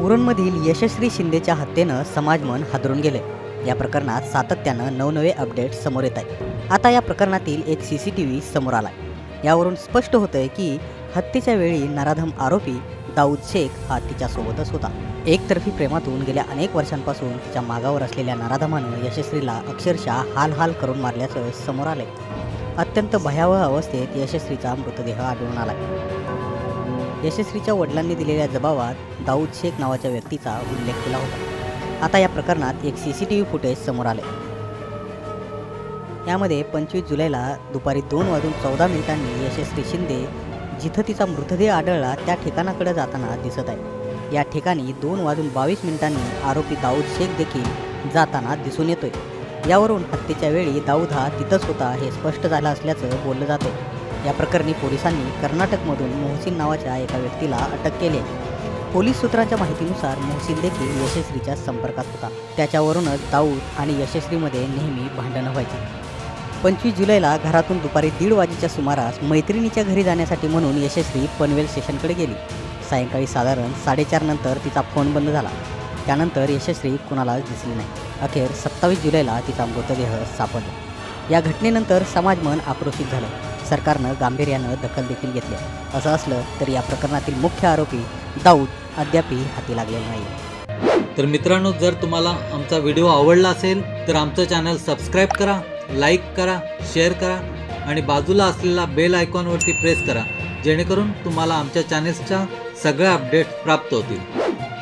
उरणमधील यशस्वी शिंदेच्या हत्येनं समाजमन हादरून गेले या प्रकरणात सातत्यानं नवनवे अपडेट समोर येत आहेत. आता या प्रकरणातील एक सी सी टी व्ही समोर आलाय. यावरून स्पष्ट होतंय की हत्येच्या वेळी नराधम आरोपी दाऊद शेख हा तिच्यासोबतच होता. एकतर्फी प्रेमातून गेल्या अनेक वर्षांपासून तिच्या मागावर असलेल्या नराधमानं यशस्वीला अक्षरशः हाल हाल करून मारल्याचं समोर आले अत्यंत भयावह अवस्थेत यशस्वीचा मृतदेह आढळून आला यशस्वीच्या वडिलांनी दिलेल्या जबाबात दाऊद शेख नावाच्या व्यक्तीचा उल्लेख केला होता. आता या प्रकरणात एक C C T V footage समोर आले यामध्ये पंचवीस जुलैला दुपारी दोन वाजून चौदा मिनिटांनी यशस्वी शिंदे जिथं तिचा मृतदेह आढळला त्या ठिकाणाकडे जाताना दिसत आहे या ठिकाणी दोन वाजून बावीस मिनिटांनी आरोपी दाऊद शेख देखील जाताना दिसून येतोय. यावरून हत्येच्या वेळी दाऊद हा तिथंच होता हे स्पष्ट झालं असल्याचं बोललं जातं या प्रकरणी पोलिसांनी कर्नाटकमधून मोहसिन नावाच्या एका व्यक्तीला अटक केली आहे. पोलीस सूत्रांच्या माहितीनुसार मोहसिन देखील यशस्वीच्या संपर्कात होता. त्याच्यावरूनच दाऊद आणि यशस्वीमध्ये नेहमी भांडणं व्हायची. पंचवीस जुलैला घरातून दुपारी दीड वाजेच्या सुमारास मैत्रिणीच्या घरी जाण्यासाठी म्हणून यशस्वी पनवेल स्टेशनकडे गेली. सायंकाळी साधारण साडेचार नंतर तिचा फोन बंद झाला. त्यानंतर यशस्वी कुणालाच दिसली नाही. अखेर सत्तावीस जुलैला तिचा मृतदेह सापडला. या घटनेनंतर समाजमन आक्रोशित झालं. सरकारनं गांभीर्यानं दखल देखील घेतली असं असलं तरी या प्रकरणातील मुख्य आरोपी दाऊद अद्यापही हाती लागलेला नाही. तर मित्रांनो जर तुम्हाला आमचा व्हिडिओ आवडला असेल तर आमचं चॅनल सबस्क्राईब करा लाईक करा शेअर करा आणि बाजूला असलेला बेल आयकॉनवरती प्रेस करा जेणेकरून तुम्हाला आमच्या चॅनेल्सच्या सगळ्या अपडेट्स प्राप्त होतील.